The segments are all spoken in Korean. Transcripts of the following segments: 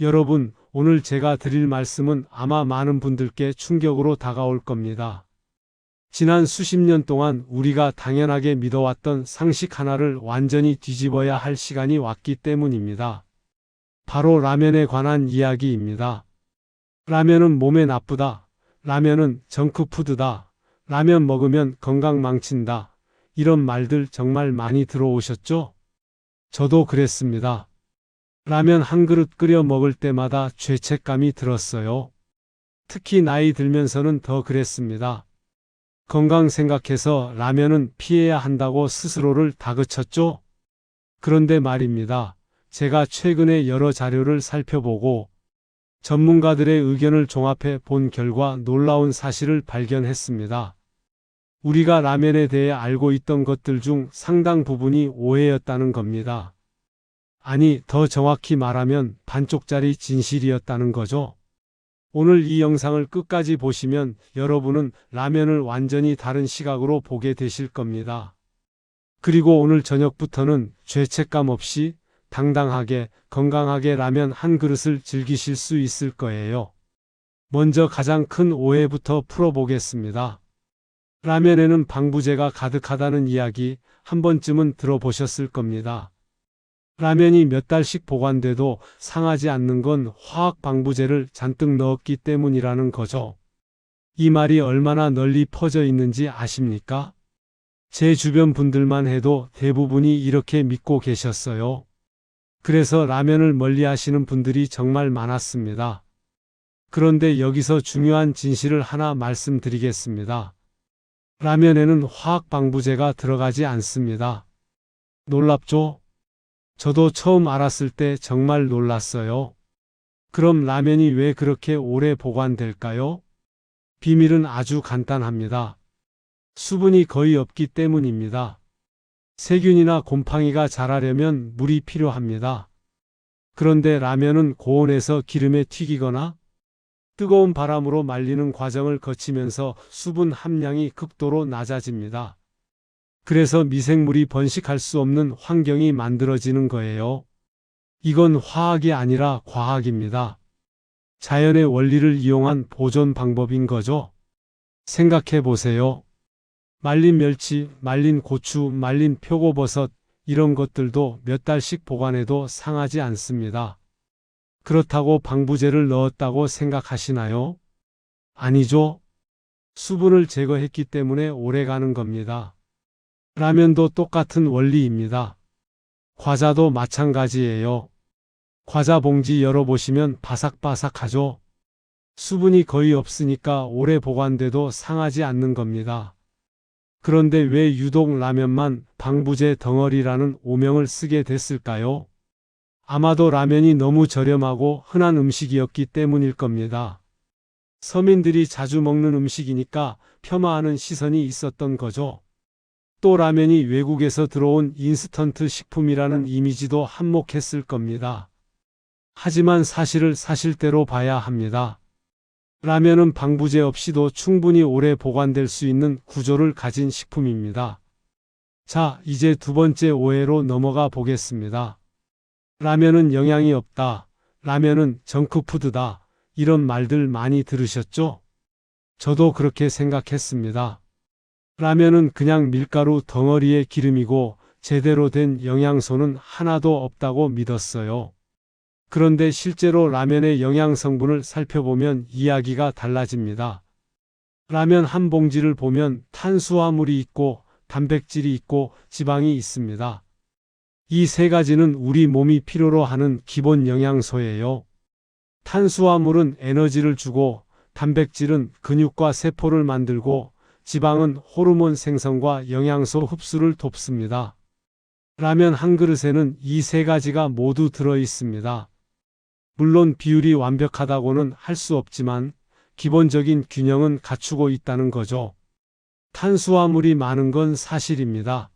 여러분, 오늘 제가 드릴 말씀은 아마 많은 분들께 충격으로 다가올 겁니다. 지난 수십 년 동안 우리가 당연하게 믿어왔던 상식 하나를 완전히 뒤집어야 할 시간이 왔기 때문입니다. 바로 라면에 관한 이야기입니다. 라면은 몸에 나쁘다. 라면은 정크푸드다. 라면 먹으면 건강 망친다. 이런 말들 정말 많이 들어오셨죠? 저도 그랬습니다. 라면 한 그릇 끓여 먹을 때마다 죄책감이 들었어요. 특히 나이 들면서는 더 그랬습니다. 건강 생각해서 라면은 피해야 한다고 스스로를 다그쳤죠? 그런데 말입니다. 제가 최근에 여러 자료를 살펴보고 전문가들의 의견을 종합해 본 결과 놀라운 사실을 발견했습니다. 우리가 라면에 대해 알고 있던 것들 중 상당 부분이 오해였다는 겁니다. 아니, 더 정확히 말하면 반쪽짜리 진실이었다는 거죠. 오늘 이 영상을 끝까지 보시면 여러분은 라면을 완전히 다른 시각으로 보게 되실 겁니다. 그리고 오늘 저녁부터는 죄책감 없이 당당하게 건강하게 라면 한 그릇을 즐기실 수 있을 거예요. 먼저 가장 큰 오해부터 풀어보겠습니다. 라면에는 방부제가 가득하다는 이야기 한 번쯤은 들어보셨을 겁니다. 라면이 몇 달씩 보관돼도 상하지 않는 건 화학 방부제를 잔뜩 넣었기 때문이라는 거죠. 이 말이 얼마나 널리 퍼져 있는지 아십니까? 제 주변 분들만 해도 대부분이 이렇게 믿고 계셨어요. 그래서 라면을 멀리 하시는 분들이 정말 많았습니다. 그런데 여기서 중요한 진실을 하나 말씀드리겠습니다. 라면에는 화학 방부제가 들어가지 않습니다. 놀랍죠? 저도 처음 알았을 때 정말 놀랐어요. 그럼 라면이 왜 그렇게 오래 보관될까요? 비밀은 아주 간단합니다. 수분이 거의 없기 때문입니다. 세균이나 곰팡이가 자라려면 물이 필요합니다. 그런데 라면은 고온에서 기름에 튀기거나 뜨거운 바람으로 말리는 과정을 거치면서 수분 함량이 극도로 낮아집니다. 그래서 미생물이 번식할 수 없는 환경이 만들어지는 거예요. 이건 화학이 아니라 과학입니다. 자연의 원리를 이용한 보존 방법인 거죠. 생각해 보세요. 말린 멸치, 말린 고추, 말린 표고버섯, 이런 것들도 몇 달씩 보관해도 상하지 않습니다. 그렇다고 방부제를 넣었다고 생각하시나요? 아니죠. 수분을 제거했기 때문에 오래 가는 겁니다. 라면도 똑같은 원리입니다. 과자도 마찬가지예요. 과자 봉지 열어보시면 바삭바삭하죠? 수분이 거의 없으니까 오래 보관돼도 상하지 않는 겁니다. 그런데 왜 유독 라면만 방부제 덩어리라는 오명을 쓰게 됐을까요? 아마도 라면이 너무 저렴하고 흔한 음식이었기 때문일 겁니다. 서민들이 자주 먹는 음식이니까 폄하하는 시선이 있었던 거죠. 또 라면이 외국에서 들어온 인스턴트 식품이라는 이미지도 한몫했을 겁니다. 하지만 사실을 사실대로 봐야 합니다. 라면은 방부제 없이도 충분히 오래 보관될 수 있는 구조를 가진 식품입니다. 자, 이제 두 번째 오해로 넘어가 보겠습니다. 라면은 영양이 없다. 라면은 정크푸드다. 이런 말들 많이 들으셨죠? 저도 그렇게 생각했습니다. 라면은 그냥 밀가루 덩어리의 기름이고 제대로 된 영양소는 하나도 없다고 믿었어요. 그런데 실제로 라면의 영양 성분을 살펴보면 이야기가 달라집니다. 라면 한 봉지를 보면 탄수화물이 있고 단백질이 있고 지방이 있습니다. 이 세 가지는 우리 몸이 필요로 하는 기본 영양소예요. 탄수화물은 에너지를 주고 단백질은 근육과 세포를 만들고 지방은 호르몬 생성과 영양소 흡수를 돕습니다. 라면 한 그릇에는 이 세 가지가 모두 들어 있습니다. 물론 비율이 완벽하다고는 할 수 없지만 기본적인 균형은 갖추고 있다는 거죠. 탄수화물이 많은 건 사실입니다.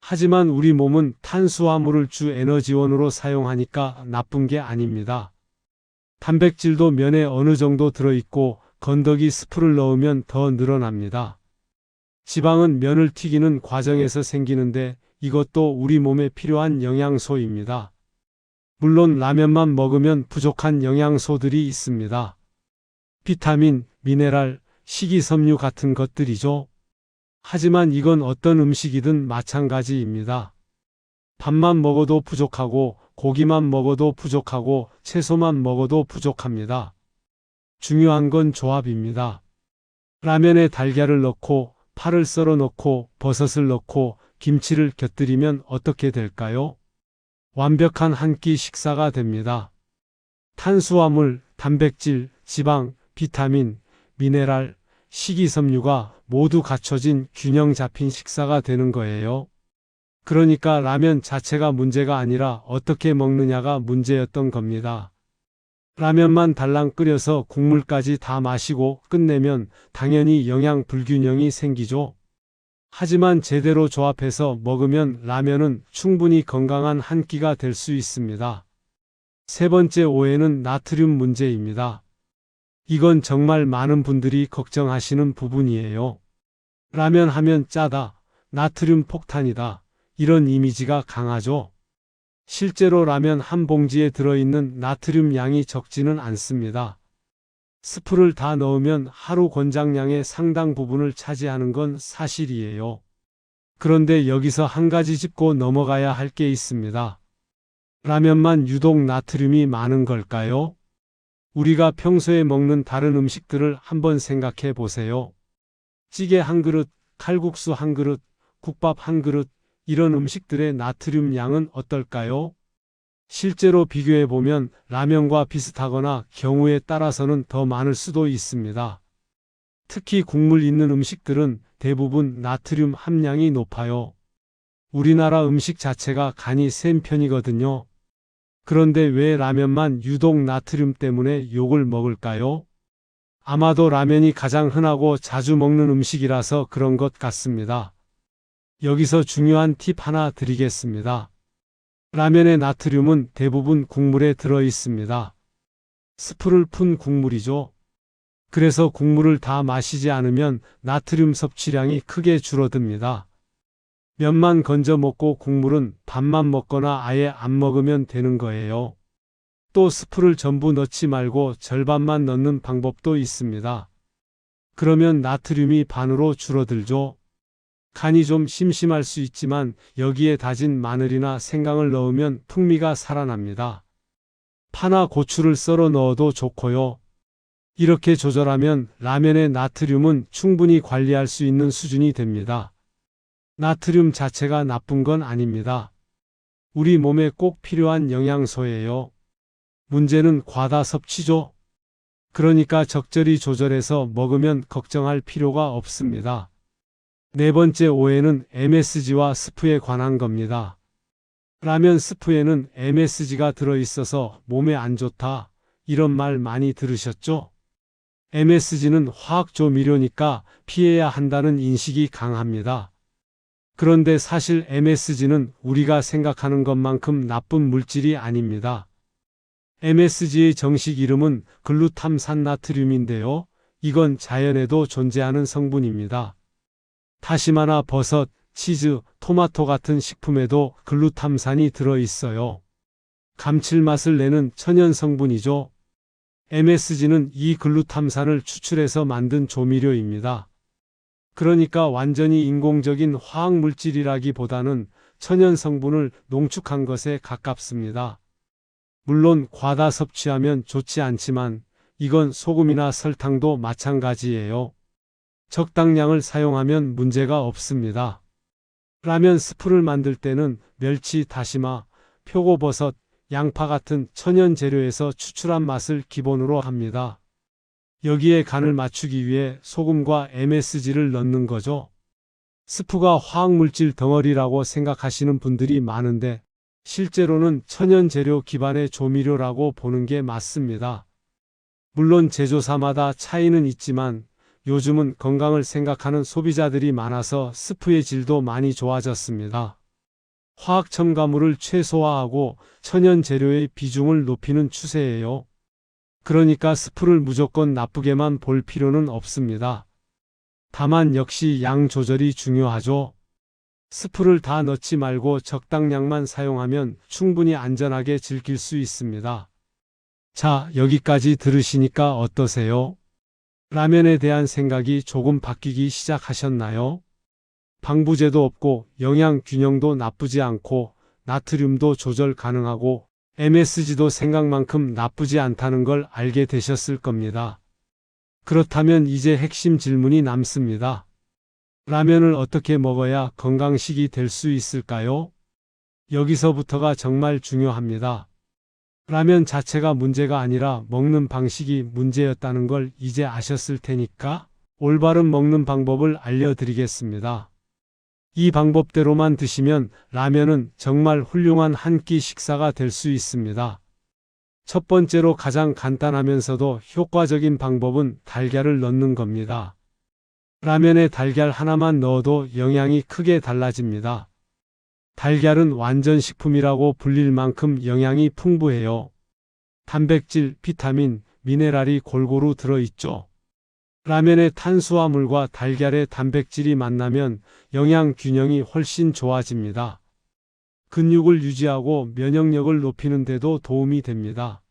하지만 우리 몸은 탄수화물을 주 에너지원으로 사용하니까 나쁜 게 아닙니다. 단백질도 면에 어느 정도 들어있고 건더기 스프를 넣으면 더 늘어납니다. 지방은 면을 튀기는 과정에서 생기는데 이것도 우리 몸에 필요한 영양소입니다. 물론 라면만 먹으면 부족한 영양소들이 있습니다. 비타민, 미네랄, 식이섬유 같은 것들이죠. 하지만 이건 어떤 음식이든 마찬가지입니다. 밥만 먹어도 부족하고 고기만 먹어도 부족하고 채소만 먹어도 부족합니다. 중요한 건 조합입니다. 라면에 달걀을 넣고 파를 썰어 넣고 버섯을 넣고 김치를 곁들이면 어떻게 될까요? 완벽한 한 끼 식사가 됩니다. 탄수화물, 단백질, 지방, 비타민, 미네랄, 식이섬유가 모두 갖춰진 균형 잡힌 식사가 되는 거예요. 그러니까 라면 자체가 문제가 아니라 어떻게 먹느냐가 문제였던 겁니다. 라면만 달랑 끓여서 국물까지 다 마시고 끝내면 당연히 영양 불균형이 생기죠. 하지만 제대로 조합해서 먹으면 라면은 충분히 건강한 한 끼가 될 수 있습니다. 세 번째 오해는 나트륨 문제입니다. 이건 정말 많은 분들이 걱정하시는 부분이에요. 라면 하면 짜다, 나트륨 폭탄이다, 이런 이미지가 강하죠. 실제로 라면 한 봉지에 들어있는 나트륨 양이 적지는 않습니다. 스프를 다 넣으면 하루 권장량의 상당 부분을 차지하는 건 사실이에요. 그런데 여기서 한 가지 짚고 넘어가야 할 게 있습니다. 라면만 유독 나트륨이 많은 걸까요? 우리가 평소에 먹는 다른 음식들을 한번 생각해 보세요. 찌개 한 그릇, 칼국수 한 그릇, 국밥 한 그릇, 이런 음식들의 나트륨 양은 어떨까요? 실제로 비교해 보면 라면과 비슷하거나 경우에 따라서는 더 많을 수도 있습니다. 특히 국물 있는 음식들은 대부분 나트륨 함량이 높아요. 우리나라 음식 자체가 간이 센 편이거든요. 그런데 왜 라면만 유독 나트륨 때문에 욕을 먹을까요? 아마도 라면이 가장 흔하고 자주 먹는 음식이라서 그런 것 같습니다. 여기서 중요한 팁 하나 드리겠습니다. 라면의 나트륨은 대부분 국물에 들어 있습니다. 스프를 푼 국물이죠. 그래서 국물을 다 마시지 않으면 나트륨 섭취량이 크게 줄어듭니다. 면만 건져 먹고 국물은 밥만 먹거나 아예 안 먹으면 되는 거예요. 또 스프를 전부 넣지 말고 절반만 넣는 방법도 있습니다. 그러면 나트륨이 반으로 줄어들죠. 간이 좀 심심할 수 있지만 여기에 다진 마늘이나 생강을 넣으면 풍미가 살아납니다. 파나 고추를 썰어 넣어도 좋고요. 이렇게 조절하면 라면의 나트륨은 충분히 관리할 수 있는 수준이 됩니다. 나트륨 자체가 나쁜 건 아닙니다. 우리 몸에 꼭 필요한 영양소예요. 문제는 과다 섭취죠. 그러니까 적절히 조절해서 먹으면 걱정할 필요가 없습니다. 네 번째 오해는 MSG와 스프에 관한 겁니다. 라면 스프에는 MSG가 들어있어서 몸에 안 좋다. 이런 말 많이 들으셨죠? MSG는 화학조미료니까 피해야 한다는 인식이 강합니다. 그런데 사실 MSG는 우리가 생각하는 것만큼 나쁜 물질이 아닙니다. MSG의 정식 이름은 글루탐산 나트륨인데요. 이건 자연에도 존재하는 성분입니다. 다시마나 버섯, 치즈, 토마토 같은 식품에도 글루탐산이 들어 있어요. 감칠맛을 내는 천연 성분이죠. MSG는 이 글루탐산을 추출해서 만든 조미료입니다. 그러니까 완전히 인공적인 화학 물질이라기보다는 천연 성분을 농축한 것에 가깝습니다. 물론 과다 섭취하면 좋지 않지만 이건 소금이나 설탕도 마찬가지예요. 적당량을 사용하면 문제가 없습니다. 라면 스프를 만들 때는 멸치, 다시마, 표고버섯, 양파 같은 천연 재료에서 추출한 맛을 기본으로 합니다. 여기에 간을 맞추기 위해 소금과 MSG를 넣는 거죠. 스프가 화학물질 덩어리라고 생각하시는 분들이 많은데 실제로는 천연 재료 기반의 조미료라고 보는 게 맞습니다. 물론 제조사마다 차이는 있지만 요즘은 건강을 생각하는 소비자들이 많아서 스프의 질도 많이 좋아졌습니다. 화학 첨가물을 최소화하고 천연 재료의 비중을 높이는 추세예요. 그러니까 스프를 무조건 나쁘게만 볼 필요는 없습니다. 다만 역시 양 조절이 중요하죠. 스프를 다 넣지 말고 적당량만 사용하면 충분히 안전하게 즐길 수 있습니다. 자, 여기까지 들으시니까 어떠세요? 라면에 대한 생각이 조금 바뀌기 시작하셨나요? 방부제도 없고 영양 균형도 나쁘지 않고 나트륨도 조절 가능하고 MSG도 생각만큼 나쁘지 않다는 걸 알게 되셨을 겁니다. 그렇다면 이제 핵심 질문이 남습니다. 라면을 어떻게 먹어야 건강식이 될 수 있을까요? 여기서부터가 정말 중요합니다. 라면 자체가 문제가 아니라 먹는 방식이 문제였다는 걸 이제 아셨을 테니까 올바른 먹는 방법을 알려드리겠습니다. 이 방법대로만 드시면 라면은 정말 훌륭한 한 끼 식사가 될 수 있습니다. 첫 번째로 가장 간단하면서도 효과적인 방법은 달걀을 넣는 겁니다. 라면에 달걀 하나만 넣어도 영양이 크게 달라집니다. 달걀은 완전 식품이라고 불릴 만큼 영양이 풍부해요. 단백질, 비타민, 미네랄이 골고루 들어있죠. 라면의 탄수화물과 달걀의 단백질이 만나면 영양 균형이 훨씬 좋아집니다. 근육을 유지하고 면역력을 높이는 데도 도움이 됩니다.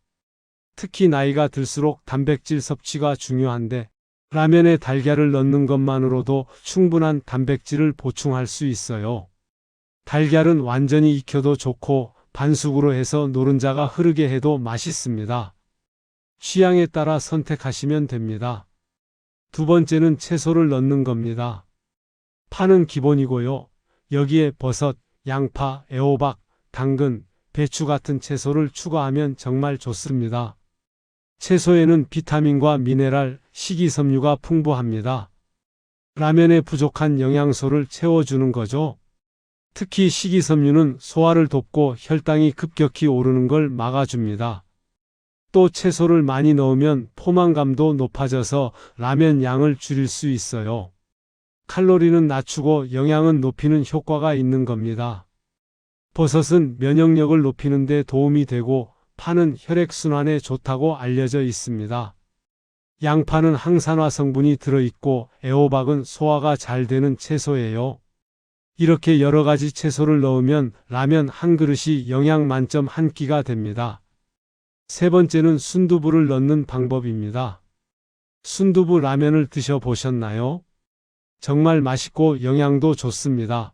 특히 나이가 들수록 단백질 섭취가 중요한데 라면에 달걀을 넣는 것만으로도 충분한 단백질을 보충할 수 있어요. 달걀은 완전히 익혀도 좋고 반숙으로 해서 노른자가 흐르게 해도 맛있습니다. 취향에 따라 선택하시면 됩니다. 두 번째는 채소를 넣는 겁니다. 파는 기본이고요. 여기에 버섯, 양파, 애호박, 당근, 배추 같은 채소를 추가하면 정말 좋습니다. 채소에는 비타민과 미네랄, 식이섬유가 풍부합니다. 라면에 부족한 영양소를 채워주는 거죠. 특히 식이섬유는 소화를 돕고 혈당이 급격히 오르는 걸 막아줍니다. 또 채소를 많이 넣으면 포만감도 높아져서 라면 양을 줄일 수 있어요. 칼로리는 낮추고 영양은 높이는 효과가 있는 겁니다. 버섯은 면역력을 높이는 데 도움이 되고 파는 혈액순환에 좋다고 알려져 있습니다. 양파는 항산화 성분이 들어있고 애호박은 소화가 잘 되는 채소예요. 이렇게 여러 가지 채소를 넣으면 라면 한 그릇이 영양 만점 한 끼가 됩니다. 세 번째는 순두부를 넣는 방법입니다. 순두부 라면을 드셔보셨나요? 정말 맛있고 영양도 좋습니다.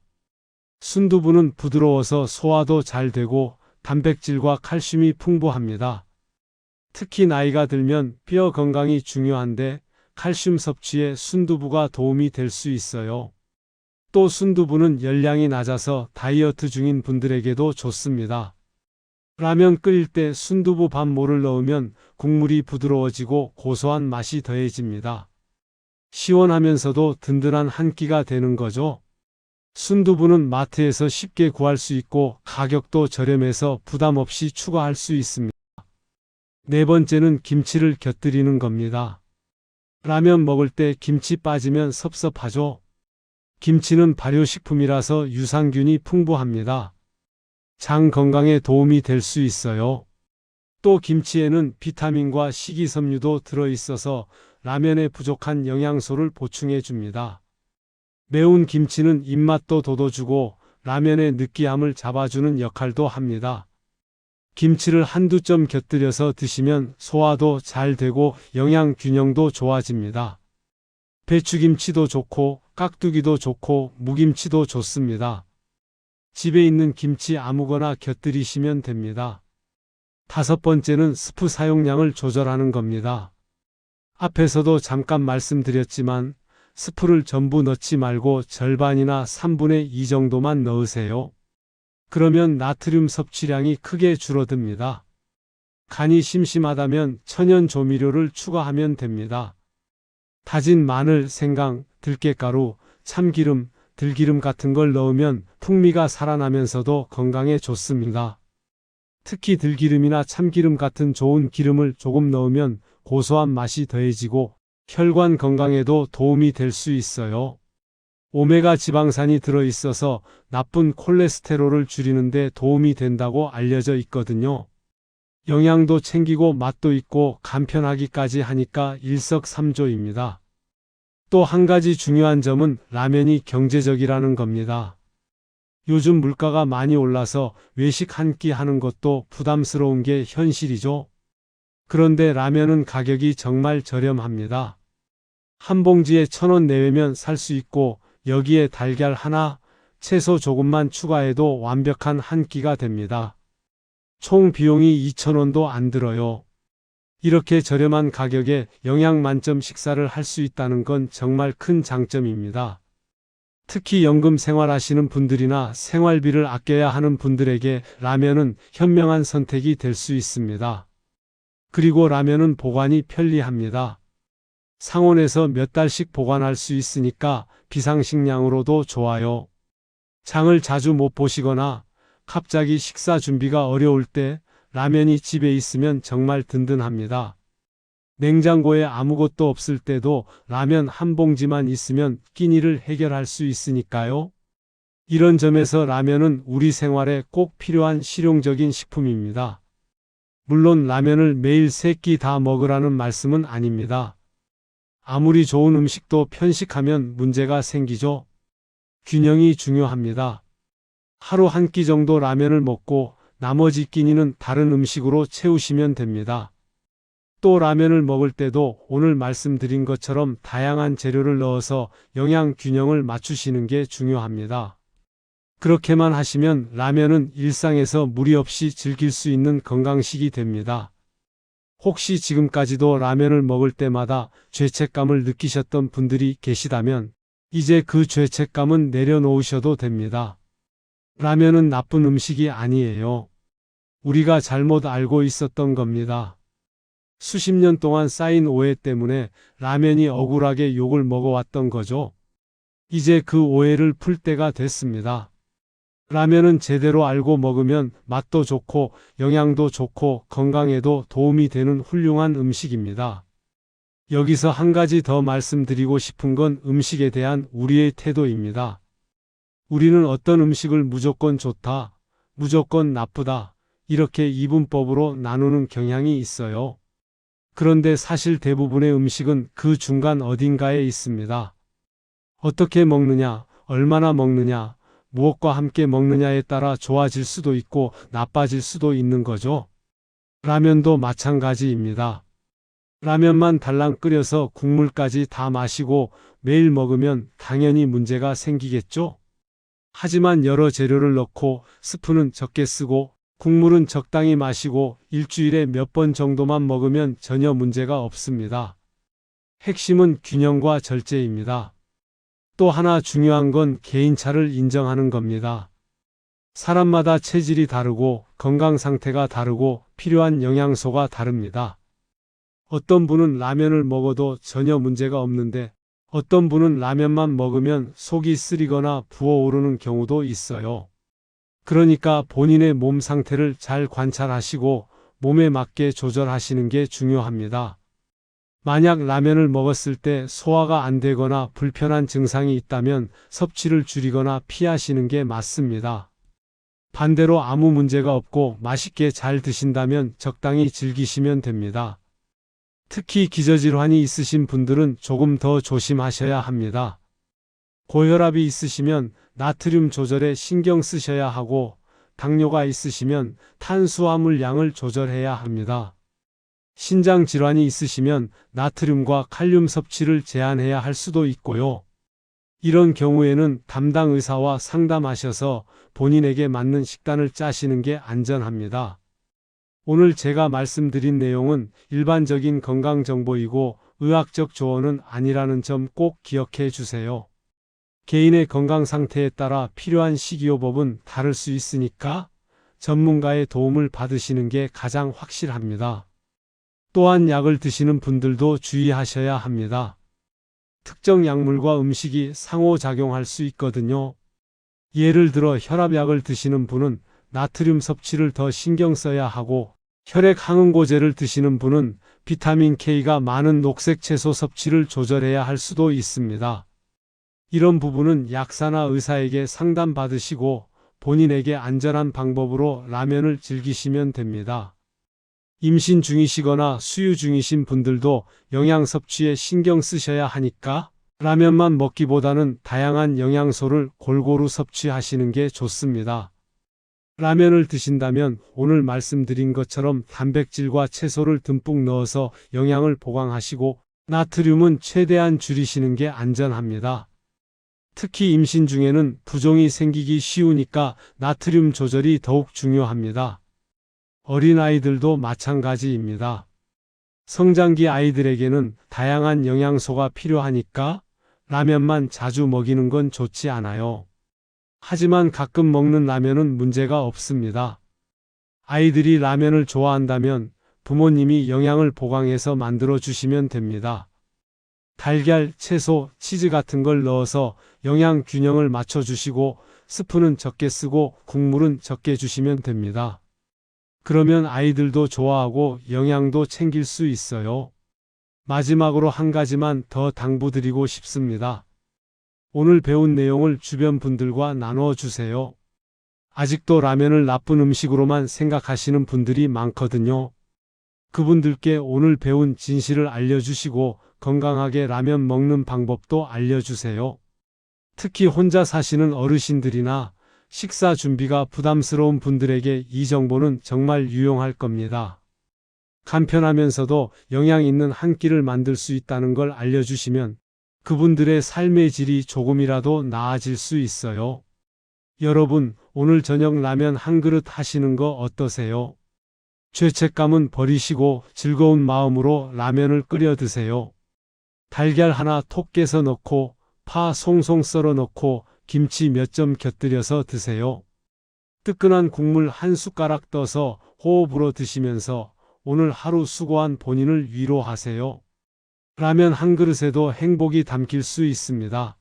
순두부는 부드러워서 소화도 잘 되고 단백질과 칼슘이 풍부합니다. 특히 나이가 들면 뼈 건강이 중요한데 칼슘 섭취에 순두부가 도움이 될 수 있어요. 또 순두부는 열량이 낮아서 다이어트 중인 분들에게도 좋습니다. 라면 끓일 때 순두부 반모를 넣으면 국물이 부드러워지고 고소한 맛이 더해집니다. 시원하면서도 든든한 한 끼가 되는 거죠. 순두부는 마트에서 쉽게 구할 수 있고 가격도 저렴해서 부담 없이 추가할 수 있습니다. 네 번째는 김치를 곁들이는 겁니다. 라면 먹을 때 김치 빠지면 섭섭하죠. 김치는 발효식품이라서 유산균이 풍부합니다. 장 건강에 도움이 될 수 있어요. 또 김치에는 비타민과 식이섬유도 들어있어서 라면에 부족한 영양소를 보충해 줍니다. 매운 김치는 입맛도 돋워주고 라면의 느끼함을 잡아주는 역할도 합니다. 김치를 한두 점 곁들여서 드시면 소화도 잘 되고 영양 균형도 좋아집니다. 배추김치도 좋고 깍두기도 좋고 무김치도 좋습니다. 집에 있는 김치 아무거나 곁들이시면 됩니다. 다섯 번째는 스프 사용량을 조절하는 겁니다. 앞에서도 잠깐 말씀드렸지만 스프를 전부 넣지 말고 절반이나 3분의 2 정도만 넣으세요. 그러면 나트륨 섭취량이 크게 줄어듭니다. 간이 심심하다면 천연 조미료를 추가하면 됩니다. 다진 마늘, 생강, 들깨가루, 참기름, 들기름 같은 걸 넣으면 풍미가 살아나면서도 건강에 좋습니다. 특히 들기름이나 참기름 같은 좋은 기름을 조금 넣으면 고소한 맛이 더해지고 혈관 건강에도 도움이 될 수 있어요. 오메가 지방산이 들어있어서 나쁜 콜레스테롤을 줄이는데 도움이 된다고 알려져 있거든요. 영양도 챙기고 맛도 있고 간편하기까지 하니까 일석삼조입니다. 또 한 가지 중요한 점은 라면이 경제적이라는 겁니다. 요즘 물가가 많이 올라서 외식 한 끼 하는 것도 부담스러운 게 현실이죠. 그런데 라면은 가격이 정말 저렴합니다. 한 봉지에 천 원 내외면 살 수 있고 여기에 달걀 하나, 채소 조금만 추가해도 완벽한 한 끼가 됩니다. 총 비용이 2,000원도 안 들어요. 이렇게 저렴한 가격에 영양 만점 식사를 할 수 있다는 건 정말 큰 장점입니다. 특히 연금 생활하시는 분들이나 생활비를 아껴야 하는 분들에게 라면은 현명한 선택이 될 수 있습니다. 그리고 라면은 보관이 편리합니다. 상온에서 몇 달씩 보관할 수 있으니까 비상식량으로도 좋아요. 장을 자주 못 보시거나 갑자기 식사 준비가 어려울 때 라면이 집에 있으면 정말 든든합니다. 냉장고에 아무것도 없을 때도 라면 한 봉지만 있으면 끼니를 해결할 수 있으니까요. 이런 점에서 라면은 우리 생활에 꼭 필요한 실용적인 식품입니다. 물론 라면을 매일 세 끼 다 먹으라는 말씀은 아닙니다. 아무리 좋은 음식도 편식하면 문제가 생기죠. 균형이 중요합니다. 하루 한 끼 정도 라면을 먹고 나머지 끼니는 다른 음식으로 채우시면 됩니다. 또 라면을 먹을 때도 오늘 말씀드린 것처럼 다양한 재료를 넣어서 영양 균형을 맞추시는 게 중요합니다. 그렇게만 하시면 라면은 일상에서 무리 없이 즐길 수 있는 건강식이 됩니다. 혹시 지금까지도 라면을 먹을 때마다 죄책감을 느끼셨던 분들이 계시다면 이제 그 죄책감은 내려놓으셔도 됩니다. 라면은 나쁜 음식이 아니에요. 우리가 잘못 알고 있었던 겁니다. 수십 년 동안 쌓인 오해 때문에 라면이 억울하게 욕을 먹어왔던 거죠. 이제 그 오해를 풀 때가 됐습니다. 라면은 제대로 알고 먹으면 맛도 좋고 영양도 좋고 건강에도 도움이 되는 훌륭한 음식입니다. 여기서 한 가지 더 말씀드리고 싶은 건 음식에 대한 우리의 태도입니다. 우리는 어떤 음식을 무조건 좋다, 무조건 나쁘다, 이렇게 이분법으로 나누는 경향이 있어요. 그런데 사실 대부분의 음식은 그 중간 어딘가에 있습니다. 어떻게 먹느냐, 얼마나 먹느냐, 무엇과 함께 먹느냐에 따라 좋아질 수도 있고 나빠질 수도 있는 거죠. 라면도 마찬가지입니다. 라면만 달랑 끓여서 국물까지 다 마시고 매일 먹으면 당연히 문제가 생기겠죠? 하지만 여러 재료를 넣고 스프는 적게 쓰고 국물은 적당히 마시고 일주일에 몇 번 정도만 먹으면 전혀 문제가 없습니다. 핵심은 균형과 절제입니다. 또 하나 중요한 건 개인차를 인정하는 겁니다. 사람마다 체질이 다르고 건강 상태가 다르고 필요한 영양소가 다릅니다. 어떤 분은 라면을 먹어도 전혀 문제가 없는데 어떤 분은 라면만 먹으면 속이 쓰리거나 부어오르는 경우도 있어요. 그러니까 본인의 몸 상태를 잘 관찰하시고 몸에 맞게 조절하시는 게 중요합니다. 만약 라면을 먹었을 때 소화가 안 되거나 불편한 증상이 있다면 섭취를 줄이거나 피하시는 게 맞습니다. 반대로 아무 문제가 없고 맛있게 잘 드신다면 적당히 즐기시면 됩니다. 특히 기저질환이 있으신 분들은 조금 더 조심하셔야 합니다. 고혈압이 있으시면 나트륨 조절에 신경 쓰셔야 하고 당뇨가 있으시면 탄수화물 양을 조절해야 합니다. 신장 질환이 있으시면 나트륨과 칼륨 섭취를 제한해야 할 수도 있고요. 이런 경우에는 담당 의사와 상담하셔서 본인에게 맞는 식단을 짜시는 게 안전합니다. 오늘 제가 말씀드린 내용은 일반적인 건강 정보이고 의학적 조언은 아니라는 점 꼭 기억해 주세요. 개인의 건강 상태에 따라 필요한 식이요법은 다를 수 있으니까 전문가의 도움을 받으시는 게 가장 확실합니다. 또한 약을 드시는 분들도 주의하셔야 합니다. 특정 약물과 음식이 상호작용할 수 있거든요. 예를 들어 혈압약을 드시는 분은 나트륨 섭취를 더 신경 써야 하고 혈액 항응고제를 드시는 분은 비타민 K가 많은 녹색 채소 섭취를 조절해야 할 수도 있습니다. 이런 부분은 약사나 의사에게 상담받으시고 본인에게 안전한 방법으로 라면을 즐기시면 됩니다. 임신 중이시거나 수유 중이신 분들도 영양 섭취에 신경 쓰셔야 하니까 라면만 먹기보다는 다양한 영양소를 골고루 섭취하시는 게 좋습니다. 라면을 드신다면 오늘 말씀드린 것처럼 단백질과 채소를 듬뿍 넣어서 영양을 보강하시고 나트륨은 최대한 줄이시는 게 안전합니다. 특히 임신 중에는 부종이 생기기 쉬우니까 나트륨 조절이 더욱 중요합니다. 어린아이들도 마찬가지입니다. 성장기 아이들에게는 다양한 영양소가 필요하니까 라면만 자주 먹이는 건 좋지 않아요. 하지만 가끔 먹는 라면은 문제가 없습니다. 아이들이 라면을 좋아한다면 부모님이 영양을 보강해서 만들어 주시면 됩니다. 달걀, 채소, 치즈 같은 걸 넣어서 영양 균형을 맞춰 주시고 스프는 적게 쓰고 국물은 적게 주시면 됩니다. 그러면 아이들도 좋아하고 영양도 챙길 수 있어요. 마지막으로 한 가지만 더 당부드리고 싶습니다. 오늘 배운 내용을 주변 분들과 나누어 주세요. 아직도 라면을 나쁜 음식으로만 생각하시는 분들이 많거든요. 그분들께 오늘 배운 진실을 알려주시고 건강하게 라면 먹는 방법도 알려주세요. 특히 혼자 사시는 어르신들이나 식사 준비가 부담스러운 분들에게 이 정보는 정말 유용할 겁니다. 간편하면서도 영양 있는 한 끼를 만들 수 있다는 걸 알려주시면 그분들의 삶의 질이 조금이라도 나아질 수 있어요. 여러분, 오늘 저녁 라면 한 그릇 하시는 거 어떠세요? 죄책감은 버리시고 즐거운 마음으로 라면을 끓여 드세요. 달걀 하나 톡 깨서 넣고 파 송송 썰어 넣고 김치 몇 점 곁들여서 드세요. 뜨끈한 국물 한 숟가락 떠서 호흡으로 드시면서 오늘 하루 수고한 본인을 위로하세요. 라면 한 그릇에도 행복이 담길 수 있습니다.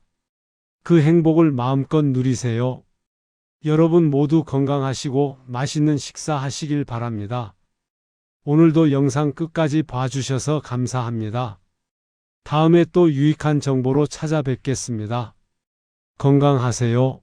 그 행복을 마음껏 누리세요. 여러분 모두 건강하시고 맛있는 식사 하시길 바랍니다. 오늘도 영상 끝까지 봐주셔서 감사합니다. 다음에 또 유익한 정보로 찾아뵙겠습니다. 건강하세요.